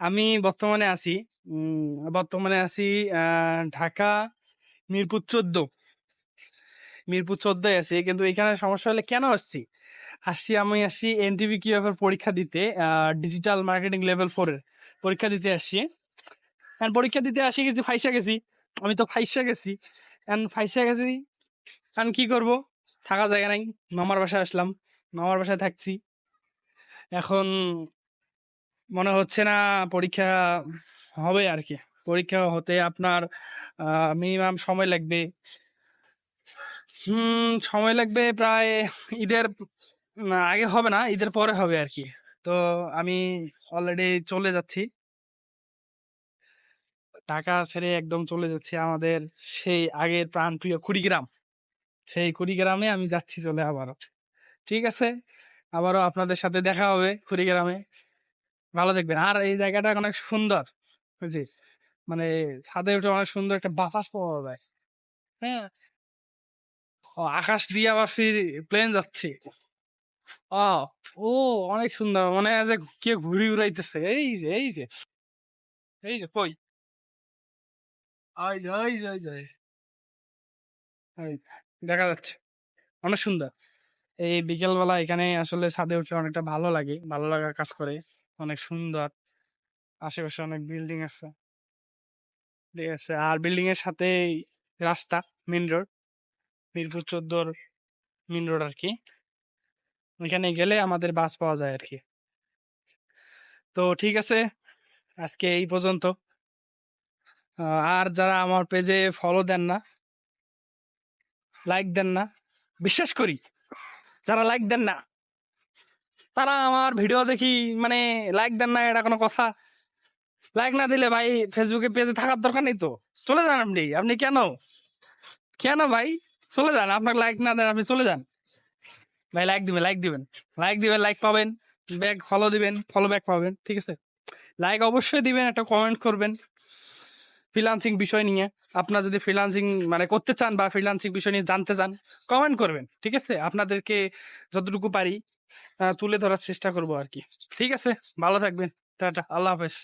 আমি বর্তমানে আছি বর্তমানে আছি ঢাকা, মিরপুর চোদ্দ। মিরপুর চোদ্দই আছি, কিন্তু এখানে সমস্যা হলে কেন আসছি? আসছি আমি আসছি এনটিভি কিউএফ এর পরীক্ষা দিতে ডিজিটাল মার্কেটিং লেভেল ফোর এর পরীক্ষা দিতে আসছি। এখন পরীক্ষা দিতে আসি গেছি, ফাইসা গেছি। আমি তো ফাইসা গেছি। এখন ফাইসা গেছি, এখন কি করব? থাকা জায়গা নাই। মামার বাসায় আসলাম। মামার বাসায় থাকছি। এখন মনে হচ্ছে না পরীক্ষা হবে আর কি পরীক্ষা হতে আপনার মিনিমাম সময় লাগবে। হুম, সময় লাগবে প্রায় ঈদের আগে হবে না, ঈদের পরে হবে আর কি তো আমি অলরেডি চলে যাচ্ছি। ঢাকা ছেড়ে একদম চলে যাচ্ছি আমাদের সেই আগের প্রাণপ্রিয় কুড়িগ্রাম। সেই কুড়িগ্রামে আমি যাচ্ছি চলে আবারও। ঠিক আছে? আবারও আপনাদের সাথে দেখা হবে কুড়িগ্রামে। ভালো দেখবেন। আর এই জায়গাটা অনেক সুন্দর বুঝছি মানে ছাদে উঠে অনেক সুন্দর একটা বাতাস পাওয়া যায়। হ্যাঁ? আকাশ দিয়ে আবার ফির প্লেন যাচ্ছে। ও অনেক সুন্দর। মানে যে কে ঘুরি উড়াইতেছে। এই যে এই যে এই যে, কই? দেখা যাচ্ছে। অনেক সুন্দর। এই বিকেলবেলা এখানে আসলে ছাদে উঠে অনেকটা ভালো লাগে। ভালো লাগা কাজ করে। অনেক সুন্দর। আশেপাশে অনেক বিল্ডিং আছে। ঠিক আছে, আর বিল্ডিং এর সাথে রাস্তা মেন রোড। মিরপুর চোদ্দোর মেন রোড আর কি ওইখানে গেলে আমাদের বাস পাওয়া যায় আর কি তো ঠিক আছে, আজকে এই পর্যন্ত। আর যারা আমার পেজে ফলো দেন না লাইক দেন না, বিশ্বাস করি, যারা লাইক দেন না তারা আমার ভিডিও দেখি মানে লাইক দেন না, এটা কোনো কথা। লাইক না দিলে ভাই ফেসবুকে পেজে থাকার দরকার নেই তো। চলে যান আপনি আপনি কেন? কেন ভাই? চলে যান, আপনার লাইক না দেন, আপনি চলে যান। ভাই লাইক দিবেন লাইক দিবেন। লাইক দিবেন লাইক পাবেন ব্যাক ফলো দিবেন ফলো ব্যাক পাবেন, ঠিক আছে? লাইক অবশ্যই দিবেন, একটা কমেন্ট করবেন। ফ্রিলান্সিং বিষয় নিয়ে। আপনার যদি ফ্রিলান্সিং মানে করতে চান বা ফ্রিলান্সিং বিষয় নিয়ে জানতে চান কমেন্ট করবেন, ঠিক আছে? আপনাদেরকে যতটুকু পারি। তুলে ধরার চেষ্টা করব আর কি। ঠিক আছে? ভালো থাকবেন। টাটা। আল্লাহ হাফেজ।